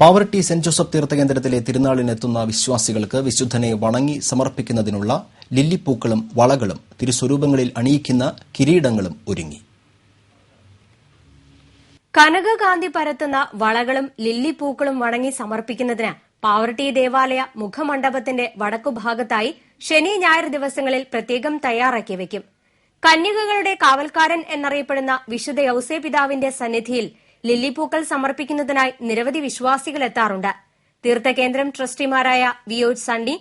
Pavaratti saint Joseph തീർത്ഥകേന്ദ്രത്തിലെ തിരുനാളിനെത്തുന്ന വിശ്വാസികൾക്ക് വിശുദ്ധനെ വണങ്ങി സമർപ്പിക്കുന്നതിനുള്ള ലില്ലിപ്പൂക്കളും വളകളും തിരുസ്വരൂപങ്ങളിൽ അണിയിക്കുന്ന കിരീടങ്ങളും ഒരുങ്ങി. കനകകാന്തി പരത്തുന്ന വളകളും ലില്ലിപ്പൂക്കളും വണങ്ങി സമർപ്പിക്കുന്നതിന് പാവർട്ടി ദേവാലയ മുഖമണ്ഡപത്തിന്റെ വടക്കുഭാഗത്തായി ശനി ഞായർ ദിവസങ്ങളിൽ പ്രത്യേകം തയ്യാറാക്കി വയ്ക്കും കന്യകകളുടെ കാവൽക്കാരൻ എന്നറിയപ്പെടുന്ന വിശുദ്ധ യൌസേ പിതാവിന്റെ സന്നിധിയിൽ ലില്ലിപ്പൂക്കൾ സമർപ്പിക്കുന്നതിനായി നിരവധി വിശ്വാസികൾ എത്താറുണ്ട്. തീർത്ഥകേന്ദ്രം ട്രസ്റ്റിമാരായ Viyoj Sunny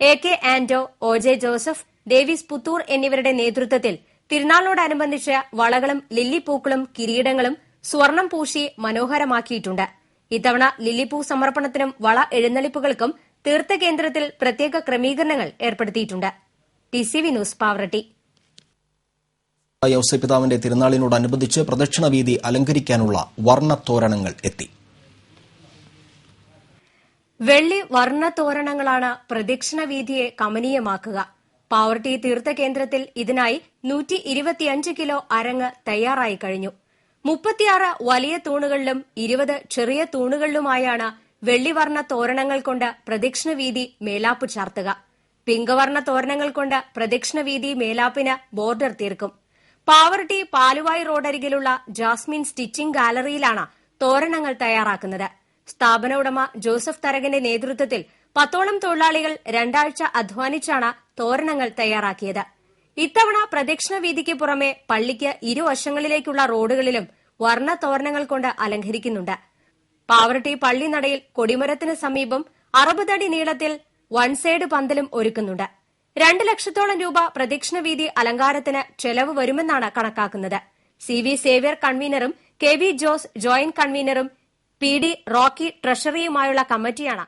A K Anto O J Joseph Davis Puthur എന്നിവരുടെ നേതൃത്വത്തിൽ തിരുനാളിനോടനുബന്ധിച്ച് വളകളും ലില്ലിപ്പൂക്കളും കിരീടങ്ങളും സ്വർണം പൂശി മനോഹരമാക്കിയിട്ടുണ്ട്. ഇത്തവണ ലില്ലിപ്പൂ സമർപ്പണത്തിനും വള എഴുന്നള്ളിപ്പുകൾക്കും തീർത്ഥകേന്ദ്രത്തിൽ പ്രത്യേക ക്രമീകരണങ്ങൾ ഏർപ്പെടുത്തിയിട്ടുണ്ട്. T C V news Pavaratty. യൗസപിതാവിന്റെ തിരുനാളിനോടനുബന്ധിച്ച് പ്രദക്ഷിണ വീതി അലങ്കരിക്കാനുള്ള വർണത്തോരണങ്ങൾ എത്തി. വെള്ളി വർണത്തോരണങ്ങളാണ് പ്രദക്ഷിണ വീതിയെ കമനീയമാക്കുക. പാവർട്ടി തീർത്ഥ കേന്ദ്രത്തിൽ ഇതിനായി നൂറ്റി ഇരുപത്തിയഞ്ച് കിലോ അരങ്ങ് തയ്യാറായി കഴിഞ്ഞു. മുപ്പത്തിയാറ് വലിയ തൂണുകളിലും ഇരുപത് ചെറിയ തൂണുകളിലുമായാണ് വെള്ളിവർണ തോരണങ്ങൾ കൊണ്ട് പ്രദക്ഷിണ വീതി മേലാപ്പ് ചാർത്തുക. പിങ്കവർണ തോരണങ്ങൾ കൊണ്ട് പ്രദക്ഷിണ വീതി മേലാപ്പിന് ബോർഡർ തീർക്കും. പാവർട്ടി പാലുവായി റോഡരികിലുള്ള ജാസ്മിൻ സ്റ്റിച്ചിംഗ് ഗാലറിയിലാണ് തോരണങ്ങൾ തയ്യാറാക്കുന്നത്. സ്ഥാപന ഉടമ ജോസഫ് തരകന്റെ നേതൃത്വത്തിൽ പത്തോളം തൊഴിലാളികൾ രണ്ടാഴ്ച അധ്വാനിച്ചാണ് തോരണങ്ങൾ തയ്യാറാക്കിയത്. ഇത്തവണ പ്രദക്ഷിണ വീതിക്ക് പുറമെ പള്ളിക്ക് ഇരുവശങ്ങളിലേക്കുള്ള റോഡുകളിലും വർണ തോരണങ്ങൾ കൊണ്ട് അലങ്കരിക്കുന്നുണ്ട്. പാവർട്ടി പള്ളി നടയിൽ കൊടിമരത്തിന് സമീപം അറുപതടി നീളത്തിൽ വൺ സൈഡ് പന്തലും ഒരുക്കുന്നുണ്ട്. രണ്ട് ലക്ഷത്തോളം രൂപ പ്രദക്ഷിണ വീതി അലങ്കാരത്തിന് ചെലവ് വരുമെന്നാണ് കണക്കാക്കുന്നത്. സി വി സേവ്യർ കൺവീനറും കെ വി ജോസ് ജോയിന്റ് കൺവീനറും പി ഡി റോക്കി ട്രഷറിയുമായുള്ള കമ്മിറ്റിയാണ്